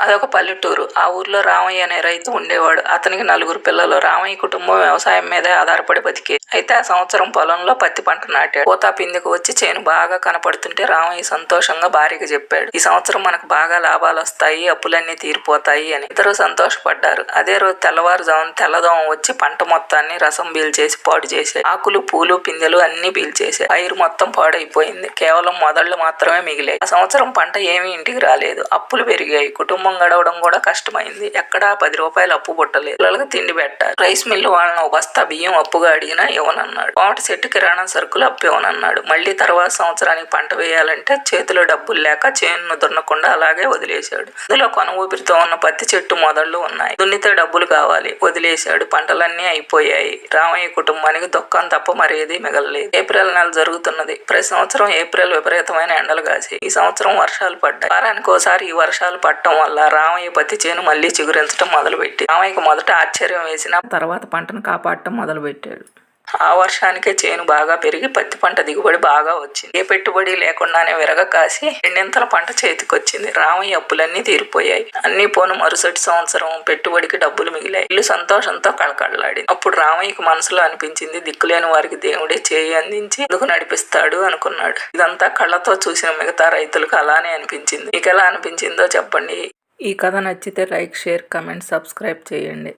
అదొక పల్లెటూరు. ఆ ఊర్లో రామయ్య అనే రైతు ఉండేవాడు. అతనికి నలుగురు పిల్లలు. రామయ్య కుటుంబం వ్యవసాయం మీదే ఆధారపడి బతికే. అయితే ఆ సంవత్సరం పొలంలో పత్తి పంట నాటాడు. కోతా పిందెకు వచ్చి చేను బాగా కనపడుతుంటే రామయ్య సంతోషంగా భార్యకి చెప్పాడు. ఈ సంవత్సరం మనకు బాగా లాభాలు వస్తాయి అప్పులన్నీ తీరిపోతాయి అని. ఇద్దరు సంతోషపడ్డారు. అదే రోజు తెల్లవారుజామున తెల్లదోమ వచ్చి పంట మొత్తాన్ని రసం పీల్చేసి పాడు చేసే ఆకులు పూలు పిందెలు అన్ని పీల్చేసే పైరు మొత్తం పాడైపోయింది. కేవలం మొదళ్ళు మాత్రమే మిగిలాయి. ఆ సంవత్సరం పంట ఏమీ ఇంటికి రాలేదు. అప్పులు పెరిగాయి. కుటుంబం గడవడం కూడా కష్టమైంది. ఎక్కడా పది రూపాయలు అప్పు పుట్టలేదు. పిల్లలకు తిండి పెట్టారు రైస్ మిల్లు వాళ్ళని బస్తా బియ్యం అప్పుగా అడిగినా ఇవ్వనన్నాడు. వాటి చెట్టు కిరాణా సరుకులు అప్పు ఇవ్వనన్నాడు. మళ్ళీ తర్వాత సంవత్సరానికి పంట వేయాలంటే చేతిలో డబ్బులు లేక చేను దున్నకుండా అలాగే వదిలేశాడు. అందులో కొన ఊపిరితో ఉన్న పత్తి చెట్టు మొదళ్ళు ఉన్నాయి. దున్నితే డబ్బులు కావాలి. వదిలేశాడు. పంటలన్నీ అయిపోయాయి. రామయ్య కుటుంబానికి దుఃఖం తప్ప మరేది మిగలలేదు. ఏప్రిల్ నెల జరుగుతున్నది. ప్రతి సంవత్సరం ఏప్రిల్ విపరీతమైన ఎండలు కాసి ఈ సంవత్సరం వర్షాలు పడ్డాయి. వారానికి ఒకసారి ఈ వర్షాలు పడటం వల్ల రామయ్య పత్తి చేను మళ్ళీ చిగురించడం మొదలుపెట్టి రామయ్యకు మొదట ఆశ్చర్యం వేసిన తర్వాత పంటను కాపాడటం మొదలుపెట్టాడు. ఆ వర్షానికే చేను బాగా పెరిగి పత్తి పంట దిగుబడి బాగా వచ్చింది. ఏ పెట్టుబడి లేకుండానే విరగ కాసి రెండింతల పంట చేతికొచ్చింది. రామయ్య అప్పులన్నీ తీరిపోయాయి. అన్ని పోను మరుసటి సంవత్సరం పెట్టుబడికి డబ్బులు మిగిలాయి. ఇల్లు సంతోషంతో కళకళలాడి అప్పుడు రామయ్యకు మనసులో అనిపించింది దిక్కులేని వారికి దేవుడే చేయి అందించి ఎందుకు నడిపిస్తాడు అనుకున్నాడు. ఇదంతా కళ్ళతో చూసిన మిగతా రైతులకు అలానే అనిపించింది. మీకు ఎలా అనిపించిందో చెప్పండి. ఈ కథ నచ్చితే లైక్ షేర్ కమెంట్ సబ్స్క్రైబ్ చేయండి.